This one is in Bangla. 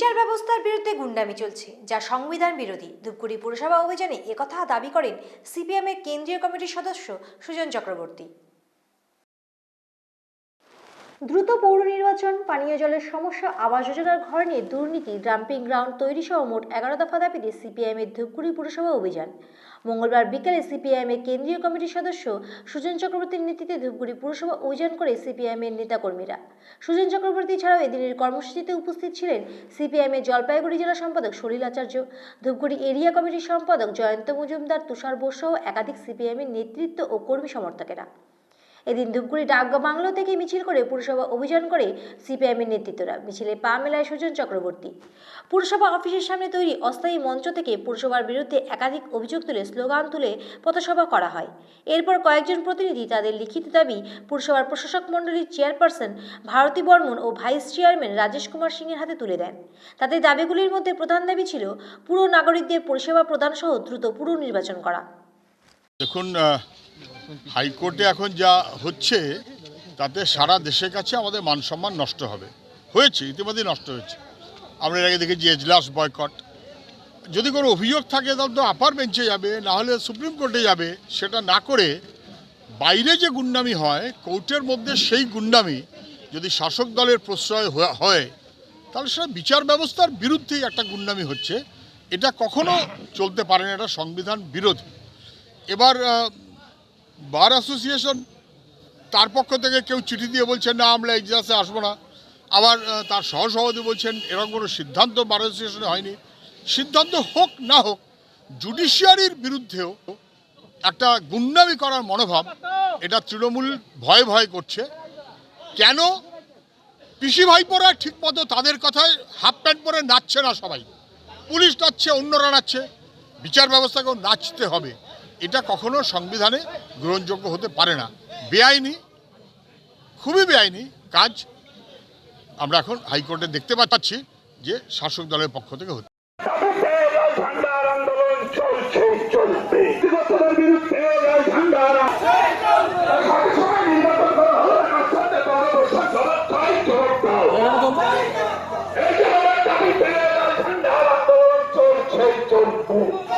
বিচার ব্যবস্থার বিরুদ্ধে গুন্ডামি চলছে, যা সংবিধান বিরোধী। ধূপগুড়ি পুরসভা অভিযানে একথা দাবি করেন সিপিএমের কেন্দ্রীয় কমিটির সদস্য সুজন চক্রবর্তী। দ্রুত পৌর নির্বাচন, পানীয় জলের সমস্যা, আবাস যোজনার ঘর নিয়ে দুর্নীতি, ডাম্পিং গ্রাউন্ড তৈরি সহ মোট এগারো দফা দাবিতে সিপিআইএমের ধূপগুড়ি পুরসভা অভিযান। মঙ্গলবার বিকেলে সিপিআইএমের কেন্দ্রীয় কমিটির সদস্য সুজন চক্রবর্তীর নেতৃত্বে ধূপগুড়ি পুরসভা অভিযান করে সিপিআইএমের নেতাকর্মীরা। সুজন চক্রবর্তী ছাড়াও এদিনের কর্মসূচিতে উপস্থিত ছিলেন সিপিআইএমের জলপাইগুড়ি জেলা সম্পাদক সলিল আচার্য, ধূপগুড়ি এরিয়া কমিটির সম্পাদক জয়ন্ত মজুমদার, তুষার বোস সহ একাধিক সিপিআইএমের নেতৃত্ব ও কর্মী সমর্থকেরা। এদিন ধূপগুড়ি ডাকগা বাংলো থেকে মিছিল করে পুরসভা অভিযান করে সিপিআইএমের নেতৃত্বরা। মিছিলে পা মেলায় সুজন চক্রবর্তী। পুরসভা অফিসের সামনে তৈরি অস্থায়ী মঞ্চ থেকে পুরসভার বিরুদ্ধে একাধিক অভিযোগ তুলে স্লোগান তুলে পথসভা করা হয়। এরপর কয়েকজন প্রতিনিধি তাদের লিখিত দাবি, পুরসভার প্রশাসক মণ্ডলীর চেয়ারপারসন ভারতী বর্মন ও ভাইস চেয়ারম্যান রাজেশ কুমার সিংয়ের হাতে তুলে দেন। তাদের দাবিগুলির মধ্যে প্রধান দাবি ছিল পুরো নাগরিকদের পরিষেবা প্রদান সহ দ্রুত পুরো নির্বাচন করা। দেখুন হাইকোর্টে এখন যা হচ্ছে, তাতে সারা দেশের কাছে আমাদের মান সম্মান নষ্ট হবে। হয়েছে, ইতিমধ্যেই নষ্ট হয়েছে। আমরা এর আগে দেখেছি এজলাস বয়কট। যদি কোনো অভিযোগ থাকে, তাহলে তো আপার বেঞ্চে যাবে, না হলে সুপ্রিম কোর্টে যাবে। সেটা না করে বাইরে যে গুন্ডামি হয়, কোর্টের মধ্যে সেই গুন্ডামি যদি শাসক দলের প্রশ্রয় হয় তাহলে সেটা বিচার ব্যবস্থার বিরুদ্ধেই একটা গুন্ডামি হচ্ছে। এটা কখনো চলতে পারে না, এটা সংবিধান বিরোধী। এবার বার অ্যাসোসিয়েশন, তার পক্ষ থেকে কেউ চিঠি দিয়ে বলছেন, না, আমরা এক্সাসে আসব না। আবার তার সহসভাপতি বলছেন, এরকম কোনো সিদ্ধান্ত বার অ্যাসোসিয়েশনে হয়নি। সিদ্ধান্ত হোক না হোক জুডিশিয়ারির বিরুদ্ধেও একটা গুন্ডামি করার মনোভাব এটা তৃণমূল ভয় ভয় করছে। কেন? পিসি ভাইপোরা ঠিকমতো তাদের কথায় হাফ প্যান্ট পরে নাচছে না সবাই। পুলিশ নাচছে, অন্যরা নাচছে। বিচার ব্যবস্থাকেও নাচতে হবে। এটা কখনো সংবিধানে গ্রহণযোগ্য হতে পারে না। বেআইনি, খুবই বেআইনি কাজ আমরা এখন হাইকোর্টে দেখতে পাচ্ছি যে শাসক দলের পক্ষ থেকে হচ্ছে। সাথে